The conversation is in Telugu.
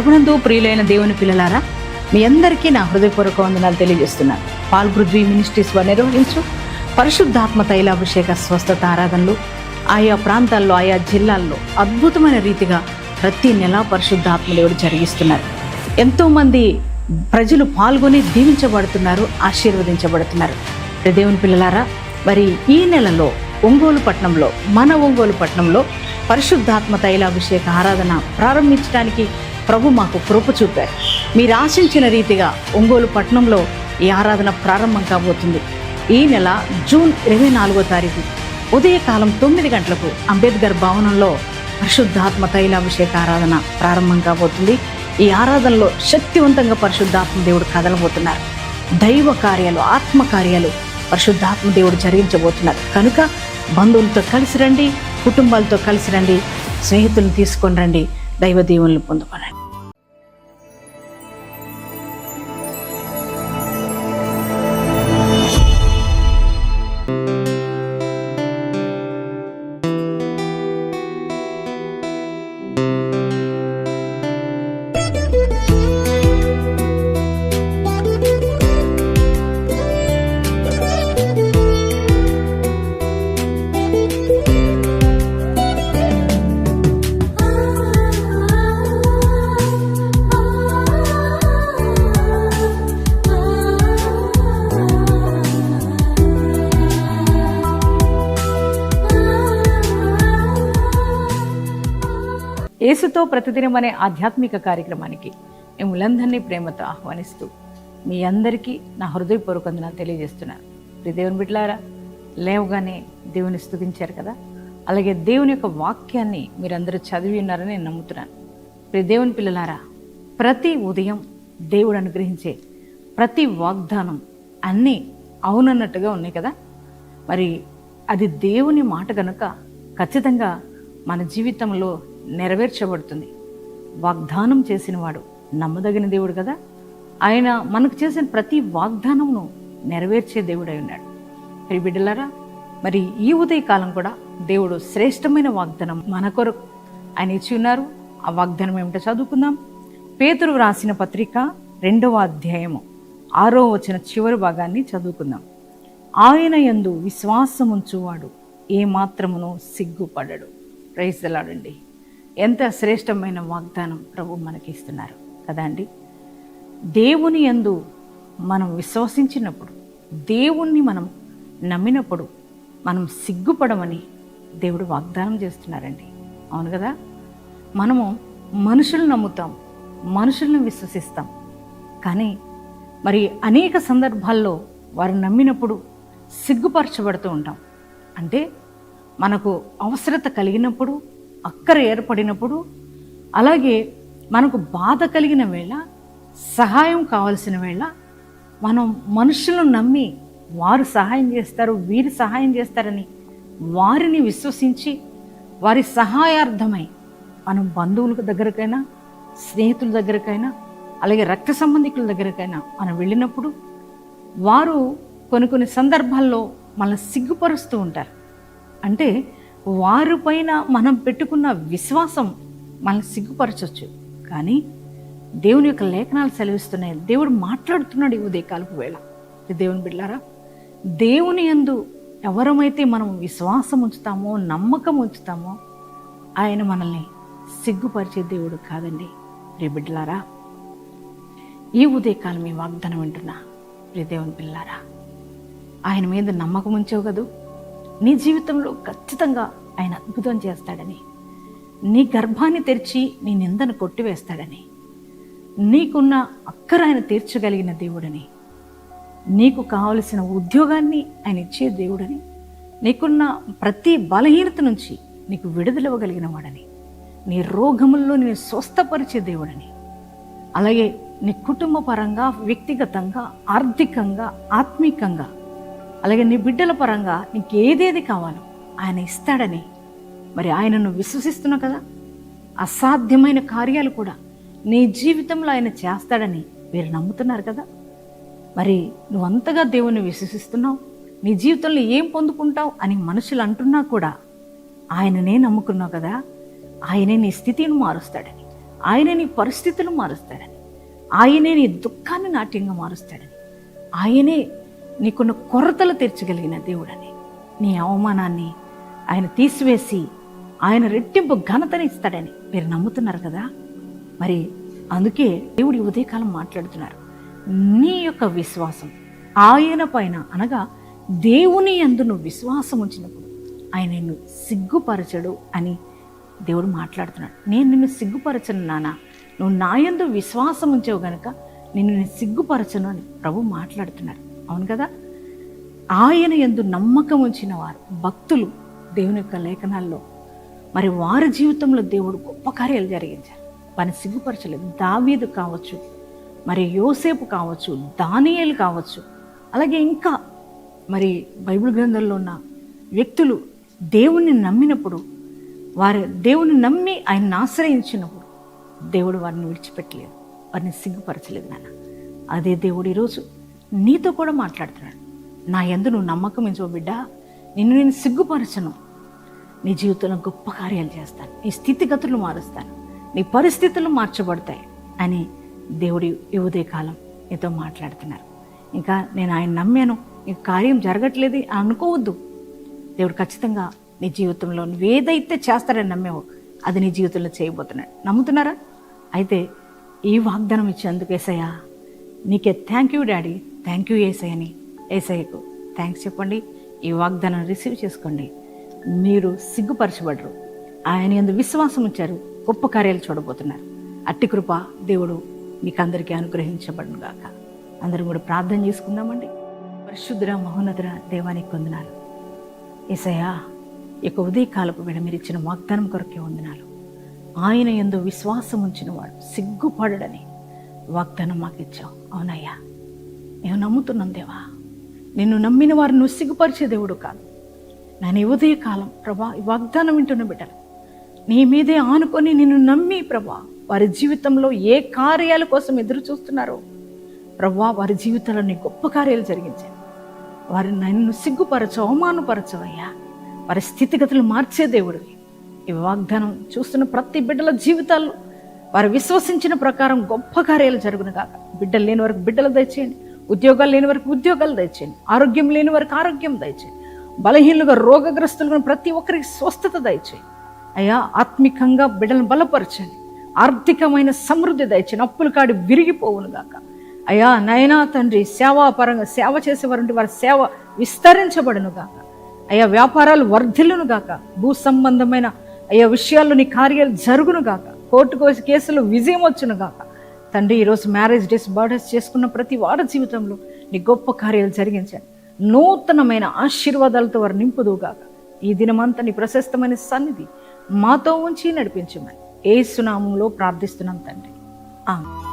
ప్రభునందు ప్రియులైన దేవుని పిల్లలారా మీ అందరికీ నా హృదయపూర్వక వందనాలు తెలియజేస్తున్నాను. పాల్ పృథ్వీ మినిస్ట్రీస్ వారు నిర్వహించు పరిశుద్ధాత్మ తైలాభిషేక స్వస్థత ఆరాధనలు ఆయా ప్రాంతాల్లో ఆయా జిల్లాల్లో అద్భుతమైన రీతిగా ప్రతి నెల పరిశుద్ధాత్మ జరిగిస్తున్నారు. ఎంతోమంది ప్రజలు పాల్గొని దీవించబడుతున్నారు ఆశీర్వదించబడుతున్నారు. దేవుని పిల్లలారా మరి ఈ నెలలో ఒంగోలు పట్టణంలో మన ఒంగోలు పట్టణంలో పరిశుద్ధాత్మ తైలాభిషేక ఆరాధన ప్రారంభించడానికి ప్రభు మాకు కృప చూపారు. మీరు ఆశించిన రీతిగా ఒంగోలు పట్టణంలో ఈ ఆరాధన ప్రారంభం కాబోతుంది. ఈ నెల జూన్ ఇరవై నాలుగో తారీఖు ఉదయకాలం తొమ్మిది గంటలకు అంబేద్కర్ భవనంలో పరిశుద్ధాత్మ తైలాభిషేక ఆరాధన ప్రారంభం కాబోతుంది. ఈ ఆరాధనలో శక్తివంతంగా పరిశుద్ధాత్మ దేవుడు కదలబోతున్నారు. దైవ కార్యాలు ఆత్మ కార్యాలు పరిశుద్ధాత్మ దేవుడు జరిగించబోతున్నారు. కనుక బంధువులతో కలిసి రండి కుటుంబాలతో కలిసి రండి స్నేహితులను తీసుకొని రండి దైవ దీవులను పొందుకోనండి యేసుతో ప్రతిదినం అనే ఆధ్యాత్మిక కార్యక్రమానికి మిమ్మల్ందరినీ ప్రేమతో ఆహ్వానిస్తూ మీ అందరికీ నా హృదయపూర్వక వందనాలు తెలియజేస్తున్నాను. ప్రిదేవుని దేవుని బిడ్డలారా లేవగానే దేవుని స్థుతించారు కదా? అలాగే దేవుని యొక్క వాక్యాన్ని మీరందరూ చదివి ఉన్నారని నేను నమ్ముతున్నాను. ప్రి దేవుని పిల్లలారా ప్రతి ఉదయం దేవుడు అనుగ్రహించే ప్రతి వాగ్దానం అన్నీ అవునన్నట్టుగా ఉన్నాయి కదా? మరి అది దేవుని మాట కనుక ఖచ్చితంగా మన జీవితంలో నెరవేర్చబడుతుంది. వాగ్దానం చేసినవాడు నమ్మదగిన దేవుడు కదా? ఆయన మనకు చేసిన ప్రతి వాగ్దానమును నెరవేర్చే దేవుడై ఉన్నాడు. బిడ్డలారా మరి ఈ ఉదయకాలం కూడా దేవుడు శ్రేష్టమైన వాగ్దానం మన కొరకు ఆయన ఇచ్చి ఉన్నారు. ఆ వాగ్దానం ఏమిటో చదువుకుందాం. పేతురు రాసిన పత్రిక రెండవ అధ్యాయము ఆరో వచ్చిన చివరి భాగాన్ని చదువుకుందాం. ఆయన యందు విశ్వాసముంచువాడు ఏ సిగ్గుపడడు. ప్రైజ్లాడండి ఎంత శ్రేష్టమైన వాగ్దానం ప్రభు మనకి ఇస్తున్నారు కదా అండి? దేవుని యందు మనం విశ్వసించినప్పుడు దేవుణ్ణి మనం నమ్మినప్పుడు మనం సిగ్గుపడమని దేవుడు వాగ్దానం చేస్తున్నారండి. అవును కదా? మనము మనుషులను నమ్ముతాం మనుషులను విశ్వసిస్తాం. కానీ మరి అనేక సందర్భాల్లో వారు నమ్మినప్పుడు సిగ్గుపరచబడుతూ ఉంటాం. అంటే మనకు అవసరత కలిగినప్పుడు అక్కర ఏర్పడినప్పుడు అలాగే మనకు బాధ కలిగిన వేళ సహాయం కావలసిన వేళ మనం మనుషులను నమ్మి వారు సహాయం చేస్తారు వీరు సహాయం చేస్తారని వారిని విశ్వసించి వారి సహాయార్థమై మనం బంధువుల దగ్గరకైనా స్నేహితుల దగ్గరకైనా అలాగే రక్త సంబంధికుల దగ్గరకైనా మనం వెళ్ళినప్పుడు వారు కొన్ని కొన్ని సందర్భాల్లో మనల్ని సిగ్గుపరుస్తూ ఉంటారు. అంటే వారిపైన మనం పెట్టుకున్న విశ్వాసం మనల్ని సిగ్గుపరచవచ్చు కానీ దేవుని యొక్క లేఖనాలు సెలవిస్తున్నాయి. దేవుడు మాట్లాడుతున్నాడు ఈ ఉదయకాలపు వేళ. దేవుని బిడ్డారా దేవుని యందు ఎవరమైతే మనం విశ్వాసం ఉంచుతామో నమ్మకం ఉంచుతామో ఆయన మనల్ని సిగ్గుపరిచే దేవుడు కాదండి. రే బిడ్డలారా ఈ ఉదయకాలం మీ వాగ్దానం వింటున్నా. రే దేవుని పిల్లారా ఆయన మీద నమ్మకం ఉంచావు కదూ? నీ జీవితంలో ఖచ్చితంగా ఆయన అద్భుతం చేస్తాడని నీ గర్భాన్ని తెరిచి నీ నిందను కొట్టివేస్తాడని నీకున్న అక్కర ఆయన తీర్చగలిగిన దేవుడని నీకు కావలసిన ఉద్యోగాన్ని ఆయన ఇచ్చే దేవుడని నీకున్న ప్రతి బలహీనత నుంచి నీకు విడుదలవ్వగలిగిన వాడని నీ రోగముల్లో నేను స్వస్థపరిచే దేవుడని అలాగే నీ కుటుంబ పరంగా వ్యక్తిగతంగా ఆర్థికంగా ఆత్మీకంగా అలాగే నీ బిడ్డల పరంగా నీకు ఏదేది కావాలో ఆయన ఇస్తాడని. మరి ఆయనను విశ్వసిస్తున్నావు కదా? అసాధ్యమైన కార్యాలు కూడా నీ జీవితంలో ఆయన చేస్తాడని మీరు నమ్ముతున్నారు కదా? మరి నువ్వు అంతగా దేవుని విశ్వసిస్తున్నావు? నీ జీవితంలో ఏం పొందుకుంటావు అని మనుషులు అంటున్నా కూడా ఆయననే నమ్ముకున్నావు కదా? ఆయనే నీ స్థితిని మారుస్తాడని ఆయనే నీ పరిస్థితులు మారుస్తాడని ఆయనే నీ దుఃఖాన్ని నాట్యంగా మారుస్తాడని ఆయనే నీకున్న కొరతలు తీర్చగలిగిన దేవుడని. నీ అవమానాన్ని ఆయన తీసివేసి ఆయన రెట్టింపు ఘనతని ఇస్తాడని మీరు నమ్ముతున్నారు కదా? మరి అందుకే దేవుడి ఉదయకాలం మాట్లాడుతున్నారు. నీ యొక్క విశ్వాసం ఆయన పైన అనగా దేవుని యందు నువ్వు విశ్వాసం ఉంచినప్పుడు ఆయన నిన్ను సిగ్గుపరచడు అని దేవుడు మాట్లాడుతున్నాడు. నేను నిన్ను సిగ్గుపరచను నానా. నువ్వు నా యందు విశ్వాసం ఉంచావు గనుక నిన్ను నేను సిగ్గుపరచను అని ప్రభు మాట్లాడుతున్నాడు అవును కదా? ఆయన ఎందు నమ్మకం ఉంచిన వారు భక్తులు దేవుని యొక్క లేఖనాల్లో. మరి వారి జీవితంలో దేవుడు గొప్ప కార్యాలు జరిగించారు. వారిని సిగ్గుపరచలేదు. దావీదు కావచ్చు మరి యోసేపు కావచ్చు దానియేలు కావచ్చు అలాగే ఇంకా మరి బైబిల్ గ్రంథంలో ఉన్న వ్యక్తులు దేవుణ్ణి నమ్మినప్పుడు వారు దేవుని నమ్మి ఆయన్ని ఆశ్రయించినప్పుడు దేవుడు వారిని విడిచిపెట్టలేదు. వారిని సిగ్గుపరచలేదు నాన్న. అదే దేవుడు ఈరోజు నీతో కూడా మాట్లాడుతున్నాడు. నా ఎందు నువ్వు నమ్మకం ఎంచో బిడ్డ. నిన్ను నేను సిగ్గుపరచను. నీ జీవితంలో గొప్ప కార్యాలు చేస్తాను. నీ స్థితిగతులు మారుస్తాను. నీ పరిస్థితులు మార్చబడతాయి అని దేవుడి యువదే కాలం నీతో మాట్లాడుతున్నారు. ఇంకా నేను ఆయన నమ్మాను. ఈ కార్యం జరగట్లేదు. అనుకోవద్దు. దేవుడు ఖచ్చితంగా నీ జీవితంలో నువ్వేదైతే చేస్తారని నమ్మేవో అది నీ జీవితంలో చేయబోతున్నాడు. నమ్ముతున్నారా? అయితే ఈ వాగ్దానం ఇచ్చేందుకు ఏసయ్యా నీకే thank you daddy. Thank you ఏసయ్యని ఏసయ్యకు థ్యాంక్స్ చెప్పండి. ఈ వాగ్దానం రిసీవ్ చేసుకోండి. మీరు సిగ్గుపరచబడరు. ఆయన ఎందు విశ్వాసం ఉంచారు. గొప్ప కార్యాలు చూడబోతున్నారు. అట్టి కృప దేవుడు మీకు అందరికీ అనుగ్రహించబడును గాక. అందరం కూడా ప్రార్థన చేసుకుందామండి. పరిశుద్ధ్ర మహోన్నతుర దేవానికి వందనాలు. ఏసయ్యా ఇక ఉదయకాలపు వేళ మీరు ఇచ్చిన వాగ్దానం కొరకే వందనాలు. ఆయన ఎందు విశ్వాసం ఉంచిన వాడు సిగ్గుపడడని వాగ్దానం మాకు ఇచ్చావు. అవునయ్యా. నేను నమ్ముతున్నాం దేవా. నిన్ను నమ్మిన వారిని సిగ్గుపరిచే దేవుడు కాదు. నేను ఉదయ ఉదయకాలం ప్రభా ఈ వాగ్దానం వింటున్న బిడ్డలు నీ మీదే ఆనుకొని నిన్ను నమ్మి ప్రభా వారి జీవితంలో ఏ కార్యాల కోసం ఎదురు చూస్తున్నారో ప్రభా వారి జీవితంలో నీ గొప్ప కార్యాలు జరిగించాను వారిని నన్ను సిగ్గుపరచో అవమానపరచవయ్యా. వారి స్థితిగతులు మార్చే దేవుడివి. ఈ వాగ్దానం చూస్తున్న ప్రతి బిడ్డల జీవితాల్లో వారు విశ్వసించిన ప్రకారం గొప్ప కార్యాలు జరుగును కాక బిడ్డలు లేని వరకు బిడ్డలు దయచేయండి. ఉద్యోగాలు లేని వారికి ఉద్యోగాలు దయచేయండి. ఆరోగ్యం లేని వారికి ఆరోగ్యం దయచేయండి. బలహీనులుగా రోగగ్రస్తులుగా ప్రతి ఒక్కరికి స్వస్థత దయచేయండి. అయ్యా ఆత్మికంగా బిడ్డలను బలపరచండి. ఆర్థికమైన సమృద్ధి దయచేయండి. అప్పులు కాడి విరిగిపోవును గాక. అయ్యా నయనా తండ్రి సేవాపరంగా సేవ చేసేవారంటే వారి సేవ విస్తరించబడును గాక. అయ్యా వ్యాపారాలు వర్ధిల్లును గాక. భూ సంబంధమైన అయ్యా విషయాల్లో నీ కార్యాలు జరుగును గాక. కోర్టు కోసి కేసులు విజయం వచ్చును గాక. తండ్రి ఈరోజు మ్యారేజ్ డేస్ బర్త్డేస్ చేసుకున్న ప్రతి వారి జీవితంలో నీ గొప్ప కార్యాలు జరిగించాను నూతనమైన ఆశీర్వాదాలతో వారు నింపుదుగాక ఈ దినమంతా నీ ప్రశస్తమైన సన్నిధి మాతో ఉంచి నడిపించమని. ఏ సునామంలో ప్రార్థిస్తున్నాం తండ్రి. ఆమె